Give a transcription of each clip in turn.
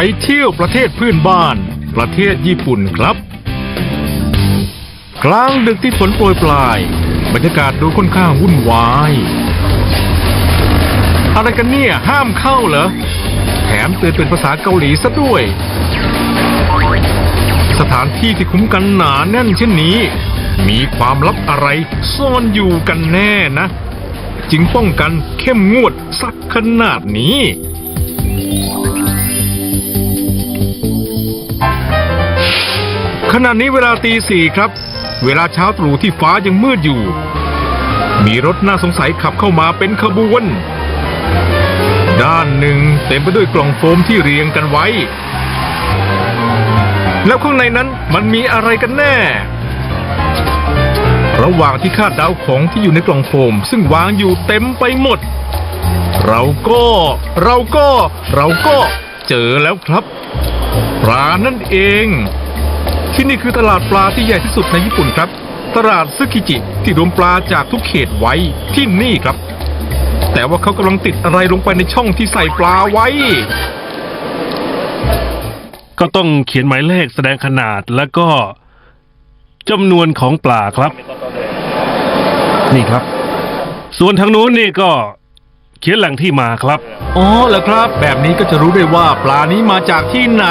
ไปเที่ยวประเทศเพื่อนบ้าน ประเทศญี่ปุ่นครับ กลางดึกที่ฝนโปรยปลาย บรรยากาศดูค่อนข้างวุ่นวาย อะไรกันเนี่ย ห้ามเข้าเหรอ แถมเตือนเป็นภาษาเกาหลีซะด้วย สถานที่ที่คุ้มกันหนาแน่นเช่นนี้ มีความลับอะไรซ่อนอยู่กันแน่นะ จึงป้องกันเข้มงวดสักขนาดนี้ ณะนี้เวลาตีสี่ครับ เวลาเช้าตรู่ที่ฟ้ายังมืดอยู่ มีรถน่าสงสัยขับเข้ามาเป็นขบวน ด้านหนึ่งเต็มไปด้วยกล่องโฟมที่เรียงกันไว้ แล้วข้างในนั้นมันมีอะไรกันแน่ ระหว่างที่คาดเดาของที่อยู่ในกล่องโฟม ซึ่งวางอยู่เต็มไปหมด เราก็ เราก็ เราก็เจอแล้วครับปลานั่นเอง ที่นี่คือตลาดปลาที่ใหญ่ที่สุดในญี่ปุ่นครับ ตลาดซึกิจิที่รวมปลาจากทุกเขตไว้ที่นี่ครับ แต่ว่าเขากำลังติดอะไรลงไปในช่องที่ใส่ปลาไว้ ก็ต้องเขียนหมายเลขแสดงขนาดแล้วก็จำนวนของปลาครับ นี่ครับ ส่วนทางนู้นนี่ก็เขียนแหล่งที่มาครับ อ๋อเหรอครับ แบบนี้ก็จะรู้ได้ว่าปลานี้มาจากที่ไหน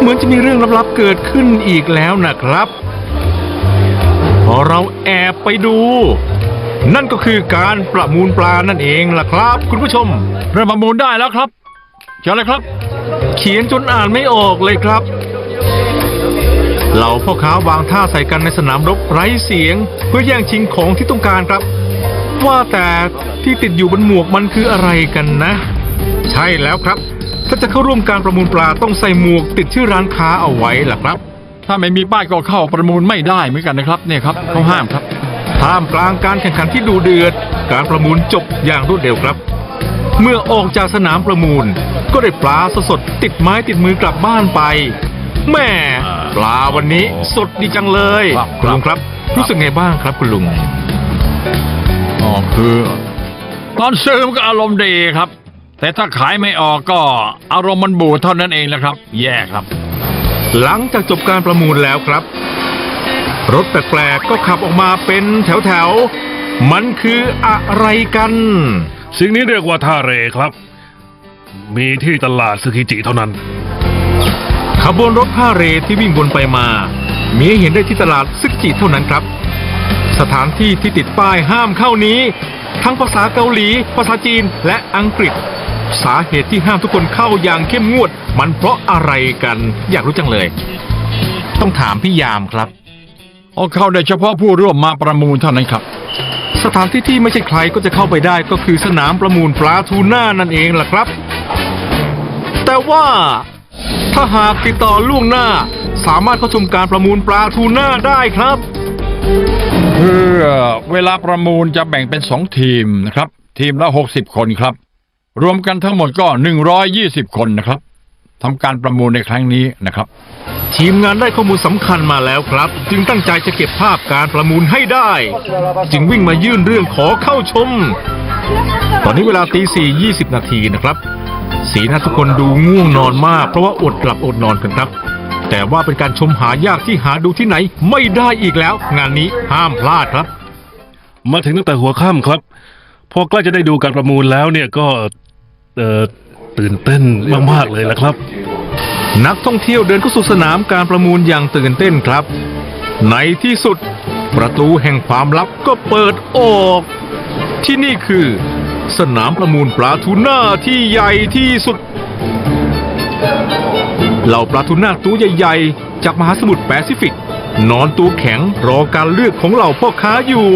เหมือนจะมีเรื่องลับๆเกิดขึ้นอีกแล้วนะครับ พอเราแอบไปดู นั่นก็คือการประมูลปลานั่นเองล่ะครับ คุณผู้ชมเริ่มประมูลได้แล้วครับเชิญเลยครับ เขียนจนอ่านไม่ออกเลยครับเหล่าพ่อค้าวางท่าใส่กันในสนามรบไร้เสียง เพื่อแย่งชิงของที่ต้องการครับ ว่าแต่ที่ติดอยู่บนหมวกมันคืออะไรกันนะ ใช่แล้วครับ ถ้าจะเข้าร่วมการประมูลปลาต้องใส่หมวกติดชื่อร้านค้าเอาไว้ล่ะครับ ถ้าไม่มีป้ายก็เข้าประมูลไม่ได้เหมือนกันนะครับเนี่ยครับเขาห้ามครับท่ามกลางการแข่งขันที่ดูเดือด การประมูลจบอย่างรวดเร็วครับ เมื่อออกจากสนามประมูล ก็ได้ปลาสดๆติดไม้ติดมือกลับบ้านไปแม่ปลาวันนี้สดดีจังเลยครับคุณลุงครับ รู้สึกไงบ้างครับคุณลุงอ๋อคือตอนซื้อมันก็อารมณ์ดีครับ แต่ถ้าขายไม่ออกก็อารมณ์มันบูดเท่านั้นเองแหละครับ แย่ครับ หลังจากจบการประมูลแล้วครับ รถแปลกๆก็ขับออกมาเป็นแถวๆ มันคืออะไรกัน สิ่งนี้เรียกว่าท่าเรครับ มีที่ตลาดซึกิจิเท่านั้น ขบวนรถผ้าเรที่วิ่งวนไปมา มีให้เห็นได้ที่ตลาดซึกจิเท่านั้นครับ สถานที่ที่ติดป้ายห้ามเข้านี้ ทั้งภาษาเกาหลี ภาษาจีนและอังกฤษ สาเหตุที่ห้ามทุกคนเข้าอย่างเข้มงวด มันเพราะอะไรกัน อยากรู้จังเลย ต้องถามพี่ยามครับเอาเข้าได้เฉพาะผู้ร่วมมาประมูลเท่านั้นครับ สถานที่ที่ไม่ใช่ใครก็จะเข้าไปได้ก็คือสนามประมูลปลาทูน่านั่นเองล่ะครับ แต่ว่าถ้าหากติดต่อล่วงหน้า สามารถเข้าชมการประมูลปลาทูน่าได้ครับคือเวลาประมูลจะแบ่งเป็นสองทีมนะครับ ทีมละหกสิบคนครับ รวมกันทั้งหมดก็หนึ่งร้อยยี่สิบคนนะครับทำการประมูลในครั้งนี้นะครับ ทีมงานได้ข้อมูลสำคัญมาแล้วครับ จึงตั้งใจจะเก็บภาพการประมูลให้ได้ จึงวิ่งมายื่นเรื่องขอเข้าชม ตอนนี้เวลาตีสี่ยี่สิบนาทีนะครับ สีหน้าทุกคนดูง่วงนอนมาก เพราะว่าอดหลับอดนอนกันครับ แต่ว่าเป็นการชมหายากที่หาดูที่ไหนไม่ได้อีกแล้ว งานนี้ห้ามพลาดครับ มาถึงตั้งแต่หัวค่ำครับ พอใกล้จะได้ดูการประมูลแล้วเนี่ยก็ เอ่อตื่นเต้นมากๆเลยละครับ นักท่องเที่ยวเดินเข้าสู่สนามการประมูลอย่างตื่นเต้นครับ ในที่สุด ประตูแห่งความลับก็เปิดออก ที่นี่คือ สนามประมูลปลาทูน่าที่ใหญ่ที่สุด เหล่าปลาทูน่าตัวใหญ่ๆ จากมหาสมุทรแปซิฟิก นอนตัวแข็งรอการเลือกของเหล่าพ่อค้าอยู่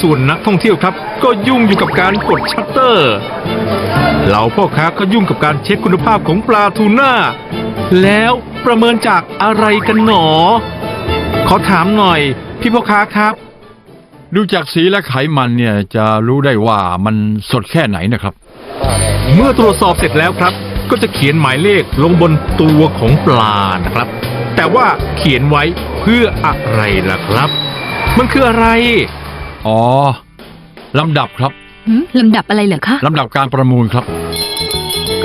ส่วนนักท่องเที่ยวครับ ก็ยุ่งอยู่กับการกดชัตเตอร์เหล่าพ่อค้าก็ยุ่งกับการเช็คคุณภาพของปลาทูน่าแล้วประเมินจากอะไรกันหนอ ขอถามหน่อย พี่พ่อค้าครับ ดูจากสีและไขมันเนี่ยจะรู้ได้ว่ามันสดแค่ไหนนะครับ เมื่อตรวจสอบเสร็จแล้วครับ ก็จะเขียนหมายเลขลงบนตัวของปลานะครับ แต่ว่าเขียนไว้เพื่ออะไรล่ะครับ มันคืออะไร อ๋อ ลำดับครับ หืมลำดับอะไรเหรอคะ ลำดับการประมูลครับ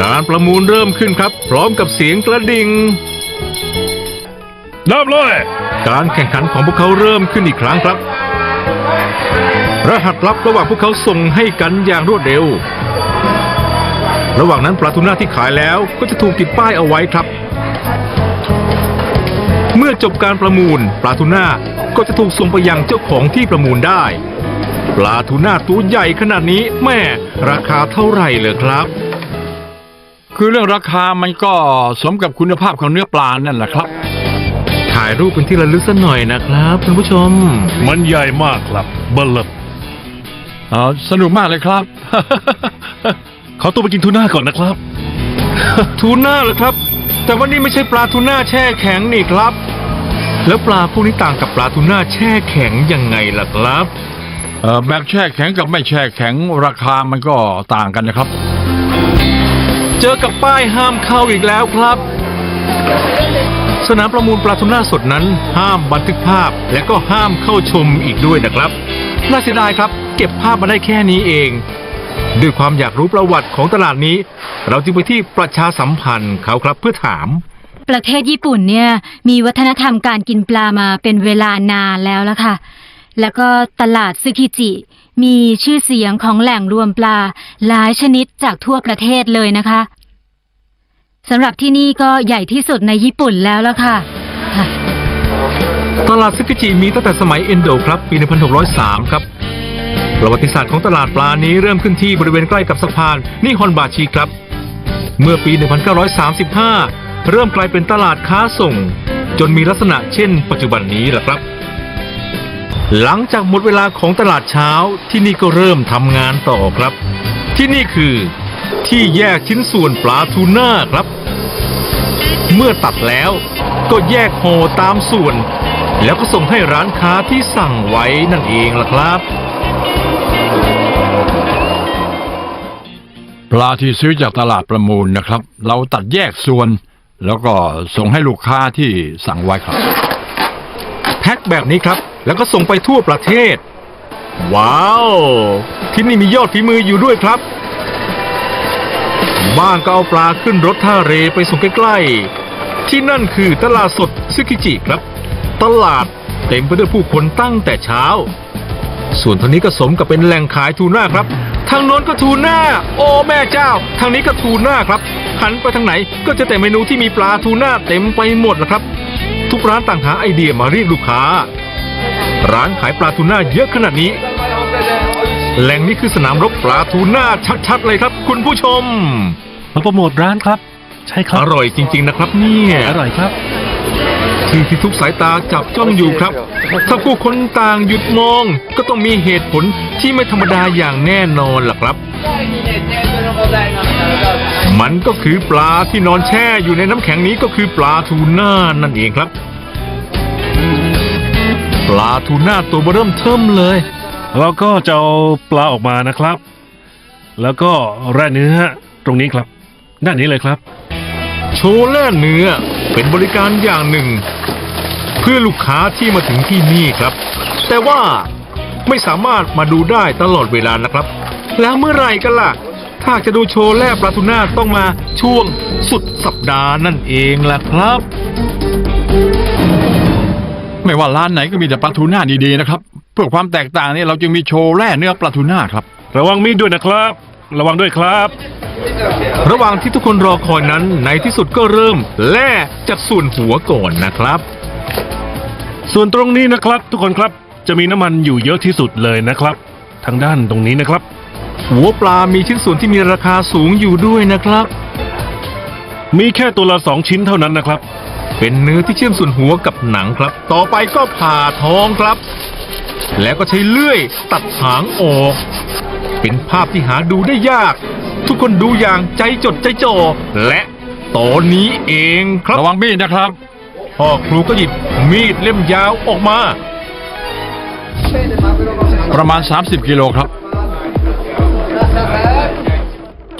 การประมูลเริ่มขึ้นครับ พร้อมกับเสียงกระดิ่ง เริ่มเลย การแข่งขันของพวกเขาเริ่มขึ้นอีกครั้งครับ รหัสลับระหว่างพวกเขาส่งให้กันอย่างรวดเร็ว ระหว่างนั้นปลาทูน่าที่ขายแล้วก็จะถูกติดป้ายเอาไว้ครับ เมื่อจบการประมูลปลาทูน่าก็จะถูกส่งไปยังเจ้าของที่ประมูลได้ ปลาทูน่าตัวใหญ่ขนาดนี้แม่ราคาเท่าไหร่เลยครับ คือเรื่องราคามันก็สมกับคุณภาพของเนื้อปลานั่นแหละครับ ถ่ายรูปเป็นที่ระลึกสักหน่อยนะครับคุณผู้ชม มันใหญ่มากครับเบิลเลบเออสนุกมากเลยครับ เขาตัวไปกินทูน่าก่อนนะครับ ทูน่าเหรอครับ แต่ว่านี่ไม่ใช่ปลาทูน่าแช่แข็งนี่ครับ แล้วปลาพวกนี้ต่างกับปลาทูน่าแช่แข็งยังไงล่ะครับ เออแบบแช่แข็งกับไม่แช่แข็งราคามันก็ต่างกันนะครับ เจอกับป้ายห้ามเข้าอีกแล้วครับ สนามประมูลปลาทูน่าสดนั้น ห้ามบันทึกภาพและก็ห้ามเข้าชมอีกด้วยนะครับน่าเสียดายครับ เก็บภาพมาได้แค่นี้เอง ด้วยความอยากรู้ประวัติของตลาดนี้ เราจึงไปที่ประชาสัมพันธ์เขาครับเพื่อถาม ประเทศญี่ปุ่นเนี่ยมีวัฒนธรรมการกินปลามาเป็นเวลานานแล้วละค่ะ แล้วก็ตลาดซึกิจิ มีชื่อเสียงของแหล่งรวมปลาหลายชนิดจากทั่วประเทศเลยนะคะสำหรับที่นี่ก็ใหญ่ที่สุดในญี่ปุ่นแล้วละค่ะ ตลาดซึกิจิมีตั้งแต่สมัยเอนโดครับ ปี 1603 ครับประวัติศาสตร์ของตลาดปลานี้เริ่มขึ้นที่บริเวณใกล้กับสะพานนิฮอนบาชิครับ เมื่อปี 1935 เริ่มกลายเป็นตลาดค้าส่ง จนมีลักษณะเช่นปัจจุบันนี้แหละครับ หลังจากหมดเวลาของตลาดเช้าที่นี่ก็เริ่มทำงานต่อครับ ที่นี่คือที่แยกชิ้นส่วนปลาทูน่าครับ เมื่อตัดแล้วก็แยกห่อตามส่วน แล้วก็ส่งให้ร้านค้าที่สั่งไว้นั่นเองล่ะครับ ปลาที่ซื้อจากตลาดประมูลนะครับ เราตัดแยกส่วน แล้วก็ส่งให้ลูกค้าที่สั่งไว้ครับ แพ็คแบบนี้ครับ แล้วก็ส่งไปทั่วประเทศ ว้าว ที่นี่มียอดฝีมืออยู่ด้วยครับ บ้านก็เอาปลาขึ้นรถท่าเรไปส่งใกล้ๆ ที่นั่นคือตลาดสดซึกิจิครับ ตลาดเต็มไปด้วยผู้คนตั้งแต่เช้า ส่วนทางนี้ก็สมกับเป็นแหล่งขายทูน่าครับ ทางโน้นก็ทูน่า โอ้แม่เจ้า ทางนี้ก็ทูน่าครับ หันไปทางไหนก็จะแต่เมนูที่มีปลาทูน่าเต็มไปหมดนะครับ ทุกร้านต่างหาไอเดียมาเรียกลูกค้า ร้านขายปลาทูน่าเยอะขนาดนี้ แหล่งนี้คือสนามรบปลาทูน่าชัดๆเลยครับ คุณผู้ชม มาโปรโมทร้านครับ ใช่ครัอบร่อยจริง ๆ นะครับ เนี่ยอร่อยครับที่ที่ทุกสายตาจับจ้องอยู่ครับ ถ้าผู้คนต่างหยุดมอง ก็ต้องมีเหตุผลที่ไม่ธรรมดาอย่างแน่นอนล่ะครับ มันก็คือปลาที่นอนแช่อยู่ในน้ำแข็งนี้ก็คือปลาทูน่านั่นเองครับ ปลาทูน่าตัวเบอเริ่มเทิมเลย เราก็จะเอาปลาออกมานะครับ แล้วก็แร่เนื้อตรงนี้ครับ ด้านนี้เลยครับ โชว์แล่เนื้อเป็นบริการอย่างหนึ่ง เพื่อลูกค้าที่มาถึงที่นี่ครับ แต่ว่าไม่สามารถมาดูได้ตลอดเวลานะครับ แล้วเมื่อไหร่กันล่ะ ถ้าจะดูโชว์แล่ปลาทูน่าต้องมาช่วงสุดสัปดาห์นั่นเองล่ะครับ ไม่ว่าร้านไหนก็มีแต่ปลาทูน่าดีๆนะครับ เพื่อความแตกต่างนี่เราจึงมีโชว์แร่เนื้อปลาทูน่าครับ ระวังมีดด้วยนะครับ ระวังด้วยครับ ระหว่างที่ทุกคนรอคอยนั้นในที่สุดก็เริ่มแล่จากส่วนหัวก่อนนะครับ ส่วนตรงนี้นะครับ ทุกคนครับจะมีน้ำมันอยู่เยอะที่สุดเลยนะครับ ทางด้านตรงนี้นะครับ หัวปลามีชิ้นส่วนที่มีราคาสูงอยู่ด้วยนะครับ มีแค่ตัวละสองชิ้นเท่านั้นนะครับ เป็นเนื้อที่เชื่อมส่วนหัวกับหนังครับ ต่อไปก็ผ่าท้องครับ แล้วก็ใช้เลื่อยตัดหางออก เป็นภาพที่หาดูได้ยาก ทุกคนดูอย่างใจจดใจจ่อและตอนนี้เองครับระวังมีดนะครับพ่อครูก็หยิบมีดเล่มยาวออกมา ประมาณ 30 กิโลครับ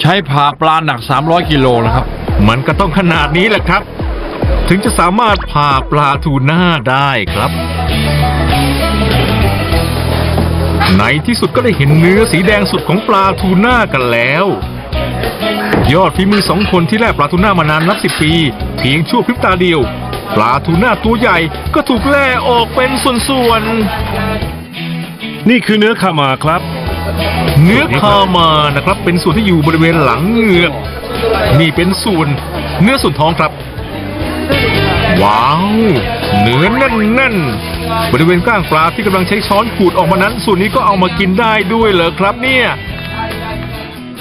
ใช้ผ่าปลาหนัก 300 กิโลนะครับ มันก็ต้องขนาดนี้แหละครับ ถึงจะสามารถผ่าปลาทูน่าได้ครับ ในที่สุดก็ได้เห็นเนื้อสีแดงสุดของปลาทูน่ากันแล้ว ยอดฝีมือสองคนที่แล่ปลาทูน่ามานานนับสิบปี เพียงชั่วพริบตาเดียว ปลาทูน่าตัวใหญ่ก็ถูกแล่ออกเป็นส่วนนี่คือเนื้อขามาครับๆเนื้อคามานะครับเป็นส่วนที่อยู่บริเวณหลังเหงือกนี่เป็นส่วนเนื้อส่วนท้องครับ ว้าว เนื้อแน่นๆบริเวณก้างปลาที่กำลังใช้ช้อนขูดออกมานั้น ส่วนนี้ก็เอามากินได้ด้วยเหรอครับเนี่ย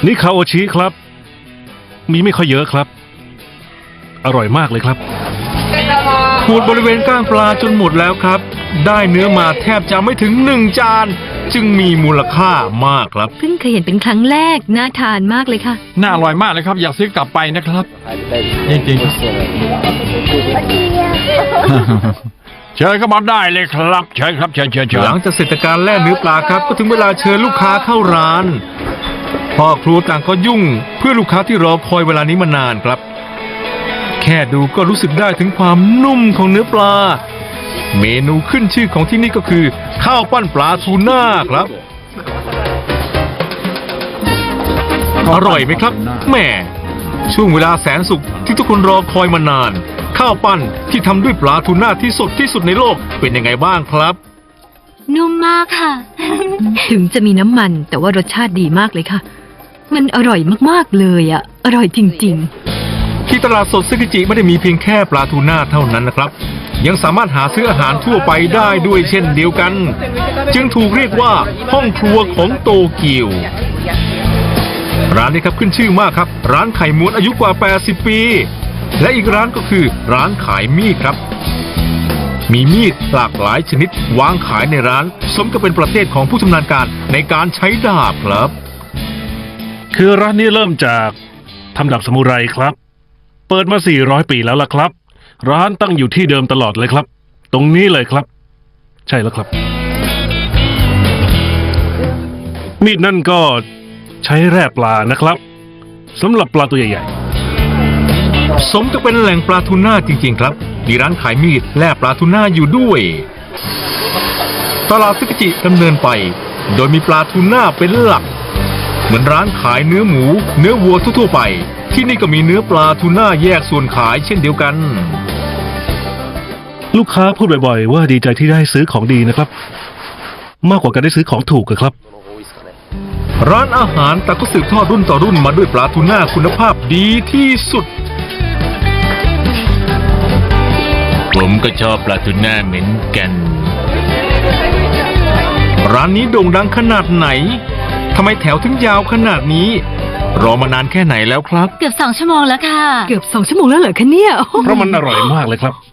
นี่คาโอชิครับ มีไม่ค่อยเยอะครับ อร่อยมากเลยครับ ขูดบริเวณก้างปลาจนหมดแล้วครับ ได้เนื้อมาแทบจะไม่ถึงหนึ่งจาน จึงมีมูลค่ามากครับ เพิ่งเคยเห็นเป็นครั้งแรก น่าทานมากเลยค่ะ น่าอร่อยมากเลยครับ อยากซื้อกลับไปนะครับ จริงๆ เชิญเข้ามาได้เลยครับเชิญครับเชิญเชิญเชิญหลังจากเสร็จจากการแล่เนื้อปลาครับ ก็ถึงเวลาเชิญลูกค้าเข้าร้านพ่อครัวต่างก็ยุ่ง เพื่อลูกค้าที่รอคอยเวลานี้มานานครับ แค่ดูก็รู้สึกได้ถึงความนุ่มของเนื้อปลา เมนูขึ้นชื่อของที่นี่ก็คือ ข้าวปั้นปลาทูน่าครับ อร่อยไหมครับแหม่ช่วงเวลาแสนสุขที่ทุกคนรอคอยมานาน ข้าวปั้นที่ทำด้วยปลาทูน่าที่สดที่สุดในโลกเป็นยังไงบ้างครับ นุ่มมากค่ะ ถึงจะมีน้ำมันแต่ว่ารสชาติดีมากเลยค่ะ มันอร่อยมากๆเลยอะอร่อยจริงที่ตลาดสดซึกิจิไม่ได้มีเพียงแค่ปลาทูน่าเท่านั้นนะครับ ยังสามารถหาซื้ออาหารทั่วไปได้ด้วยเช่นเดียวกัน จึงถูกเรียกว่าห้องครัวของโตเกียวร้านนี้ครับขึ้นชื่อมากครับ ร้านไข่ม้วนอายุกว่า 80 ปี และอีกร้านก็คือร้านขายมีดครับ มีมีดหลากหลายชนิดวางขายในร้าน สมกับเป็นประเทศของผู้ชำนาญการในการใช้ดาบครับ คือร้านนี้เริ่มจากทำดาบสมุไรครับ เปิดมา 400 ปีแล้วล่ะครับ ร้านตั้งอยู่ที่เดิมตลอดเลยครับ ตรงนี้เลยครับ ใช่แล้วครับ มีดนั่นก็ใช้แร่ปลานะครับสำหรับปลาตัวใหญ่สมกับเป็นแหล่งปลาทูน่าจริง ๆ ครับ มีร้านขายมีดแล่ปลาทูน่าอยู่ด้วย ตลาดซึกจิดำเนินไป โดยมีปลาทูน่าเป็นหลัก เหมือนร้านขายเนื้อหมู เนื้อวัวทั่วๆไป ที่นี่ก็มีเนื้อปลาทูน่าแยกส่วนขายเช่นเดียวกัน ลูกค้าพูดบ่อยๆ ว่าดีใจที่ได้ซื้อของดีนะครับ มากกว่าการได้ซื้อของถูกอะครับ ร้านอาหารแต่ก็สืบทอดรุ่นต่อรุ่นมาด้วยปลาทูน่าคุณภาพดีที่สุด ผมก็ชอบปลาทูน่าเหมือนกัน ร้านนี้โด่งดังขนาดไหนทำไมแถวถึงยาวขนาดนี้ รอมานานแค่ไหนแล้วครับ เกือบสองชั่วโมงแล้วค่ะๆเกือบสองชั่วโมงแล้วเหรอคะเนี่ยโอ้โหเพราะมันอร่อยมากเลยครับโอ้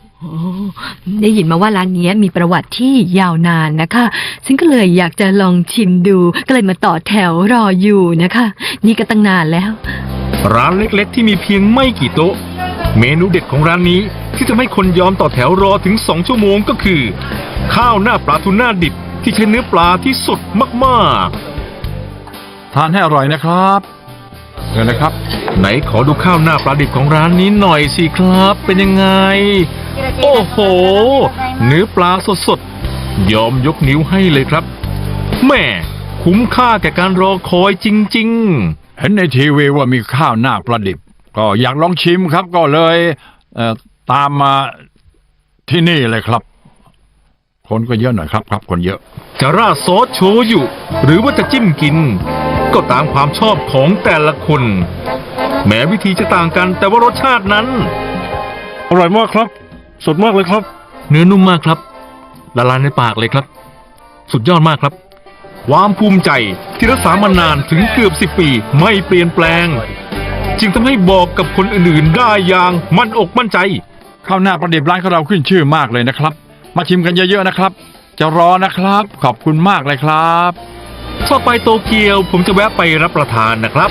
ได้ยินมาว่าร้านเนี้ยมีประวัติที่ยาวนานนะคะฉันก็เลยอยากจะลองชิมดู ก็เลยมาต่อแถวรออยู่นะคะ นี่ก็ตั้งนานแล้ว ร้านเล็กๆ ที่มีเพียงไม่กี่โต๊ะ เมนูเด็ดของร้านนี้ที่จะให้คนยอมต่อแถวรอถึง2ชั่วโมงก็คือ ข้าวหน้าปลาทูน่าดิบที่ใช้เนื้อปลาที่สดมากๆ ทานให้อร่อยนะครับ เชิญนะครับ ไหนขอดูข้าวหน้าปลาดิบของร้านนี้หน่อยสิครับ เป็นยังไง โอ้โห เนื้อปลาสดๆ ยอมยกนิ้วให้เลยครับแม่คุ้มค่าแก่การรอคอยจริงเห็นในทีวีว่ามีข้าวหน้าปลาดิบ ก็อยากลองชิมครับก็เลยเอ่อตามมาที่นี่เลยครับ คนก็เยอะหน่อยครับครับ คนเยอะๆจะราดซอสโชยุหรือว่าจะจิ้มกิน ก็ตามความชอบของแต่ละคน แม้วิธีจะต่างกันแต่ว่ารสชาตินั้น อร่อยมากครับ สดมากเลยครับ เนื้อนุ่มมากครับ ละลายในปากเลยครับ สุดยอดมากครับ ความภูมิใจที่รักษามานานถึงเกือบสิบปีไม่เปลี่ยนแปลง จึงทำให้บอกกับคนอื่นๆได้อย่างมั่นอกมั่นใจ ข้าวหน้าปลาดิบร้านของเราขึ้นชื่อมากเลยนะครับ มาชิมกันเยอะๆนะครับ จะรอนะครับ ขอบคุณมากเลยครับ ถ้าไปโตเกียวผมจะแวะไปรับประทานนะครับ